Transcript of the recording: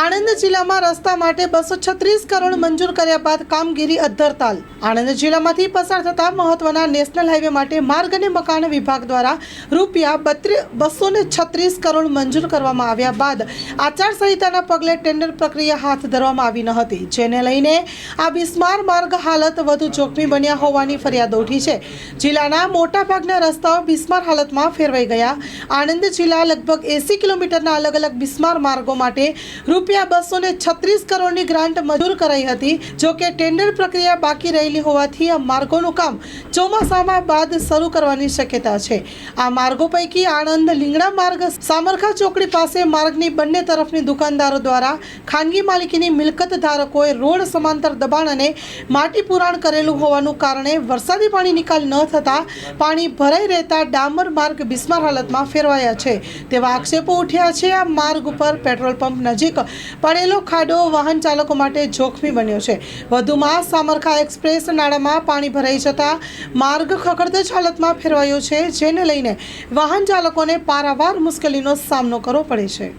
આણંદ જિલ્લામાં રસ્તા માટે બસો છત્રીસ કરોડ મંજૂર કર્યા બાદ કામગીરી અદ્ધરતાલ આણંદ જિલ્લામાંથી પસાર થતા મહત્વના નેશનલ હાઈવે માટે માર્ગ અને મકાન વિભાગ દ્વારા રૂપિયા બત્રીસ બસો છત્રીસ કરોડ મંજૂર કરવામાં આવ્યા બાદ આચારસંહિતાના પગલે ટેન્ડર પ્રક્રિયા હાથ ધરવામાં આવી ન હતી, જેને લઈને આ બિસ્માર માર્ગ હાલત વધુ જોખમી બન્યા હોવાની ફરિયાદ ઉઠી છે. જિલ્લાના મોટાભાગના રસ્તાઓ બિસ્માર હાલતમાં ફેરવાઈ ગયા. આણંદ જિલ્લા લગભગ એસી કિલોમીટરના અલગ અલગ બિસ્માર માર્ગો માટે રૂપિયા બસો ને છત્રીસ કરોડની ગ્રાન્ટ મંજૂર કરાઈ હતી, જો કે ટેન્ડર પ્રક્રિયા બાકી રહેલી હોવાથી આ માર્ગોનું કામ ચોમાસામાં બાદ શરૂ કરવાની શક્યતા છે. આ માર્ગો પૈકી આણંદ લીંગડા માર્ગ, સામરખા ચોકડી પાસે માર્ગની બંને તરફની દુકાનદારો દ્વારા ખાનગી માલિકીની મિલકત ધારકોએ રોડ સમાંતર દબાણ અને માટી પુરાણ કરેલું હોવાનું કારણે વરસાદી પાણી નિકાલ ન થતાં પાણી ભરાઈ રહેતા ડામર માર્ગ બિસ્માર હાલતમાં ફેરવાયા છે. તેવા આક્ષેપો ઉઠ્યા છે. આ માર્ગ ઉપર પેટ્રોલ પંપ નજીક પડેલો ખાડો વાહન ચાલકો માટે જોખમી બન્યો છે. વધુમાં સામરખા એક્સપ્રેસ નાળામાં પાણી ભરાઈ જતા માર્ગ ખખડધજ હાલતમાં ફેરવાયો છે, જેને લઈને વાહન ચાલકોને પારાવાર મુશ્કેલીનો સામનો કરવો પડે છે.